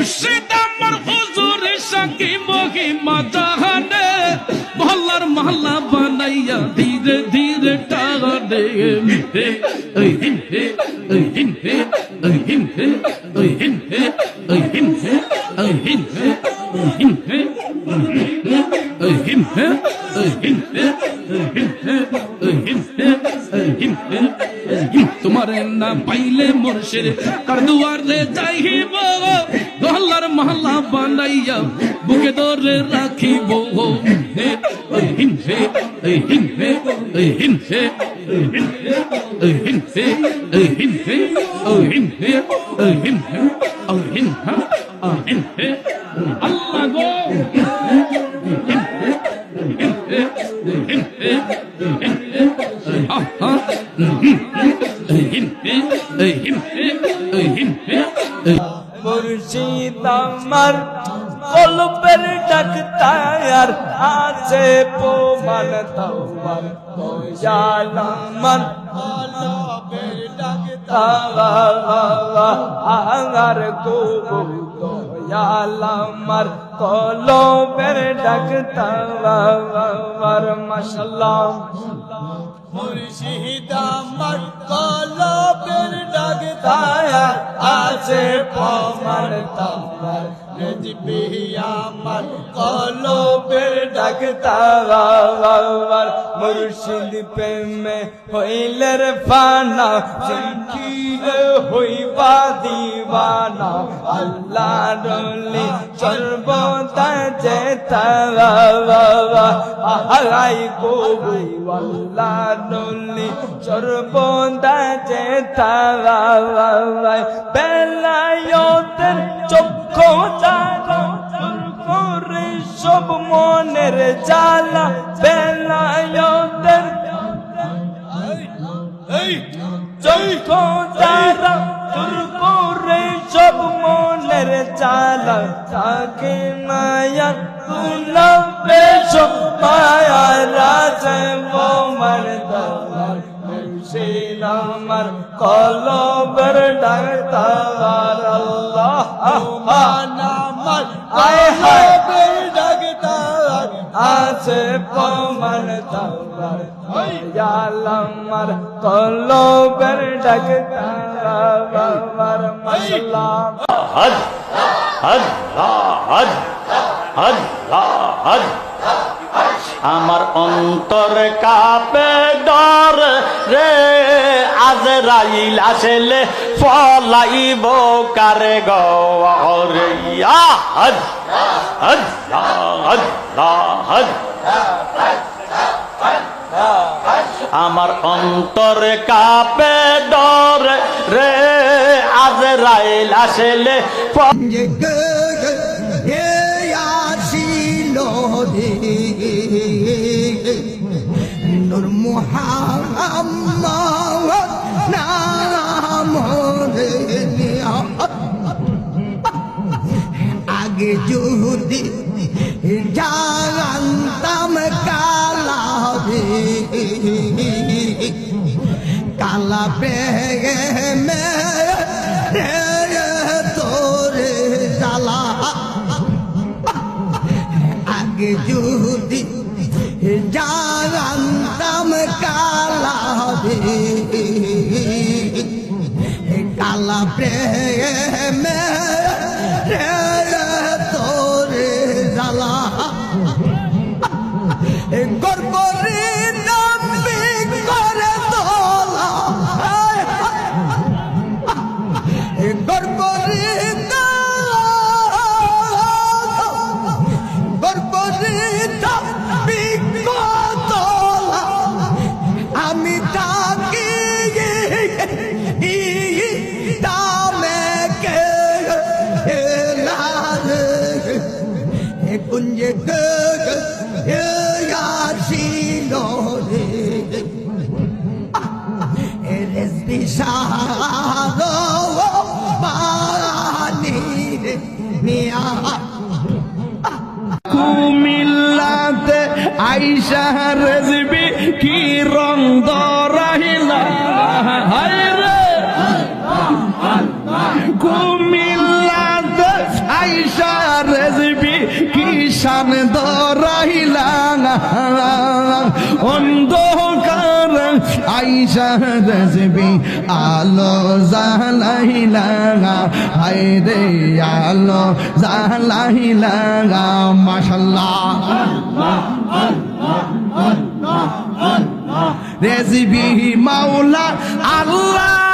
মুর্শিদ আমার হুজুর সাকি মহিমা জাহানে মহল্লার মহল্লা বানাইয়া ধীরে ধীরে টাহানে মিঠে ওই হিনহে ওই হিনহে ওই হিনহে ওই হিনহে ওই হিনহে ওই হিনহে ওই হিনহে তোমারে না পাইলে মোরশের কার দুয়ারে যাইব মহল্লার মহল্লা বানাইয়া বুকে ধরে রাখিব হে ওই হিন হে ওই হিন হে ওই مرشید مر کل پر ڈکتا یار آجے پو من تور تو یا لمن کل پر ڈکتا آگر کو تو یا لمر کلوں پر ڈکتا মুর্শিদ আমার কলবের ডাক্তার আছে প্রমাণ তোমার রেজবি আমার কলবের ডাক্তার মুর্শিদ প্রেমে হইলের ফানা জিকি হইবা দিবানা। আল্লাহ রলি সর্বদা যেতা হারাই কবু, আল্লাহ নলি সর্বদা যে তারা বেলায়তের চক্ষু জাগো করে সব মনের জ্বালা। বেলায় yan tuna peso paya raja momar tamar murshid amar kolobar daktar Allah aman amar ay haber daktar আছে পমর তার আমার কলবের ডাক তার মশলা হদ হদ হদ আমার অন্তর কাপে ডর রে আজ রাইল আসলে ফলাইব কারে আমার অন্তর কাপে ডর রে আজ রাইল আসলে আমার নাম আগে যদি জানতাম কালা কালা পেগে মেয়ে কালা প্রেমে কুমিল্লাতে আইসা রেজবি কি রং দরাহিলা? হায় রে! কুমিল্লাতে আইসা রেজবি কিষান দরাইলা অন্ধকার আইসা রেজবি আলো জালাইলা হাই রে আলো জালাইলা মাশাল্লাহ। রেজবি মাওলা আল্লাহ।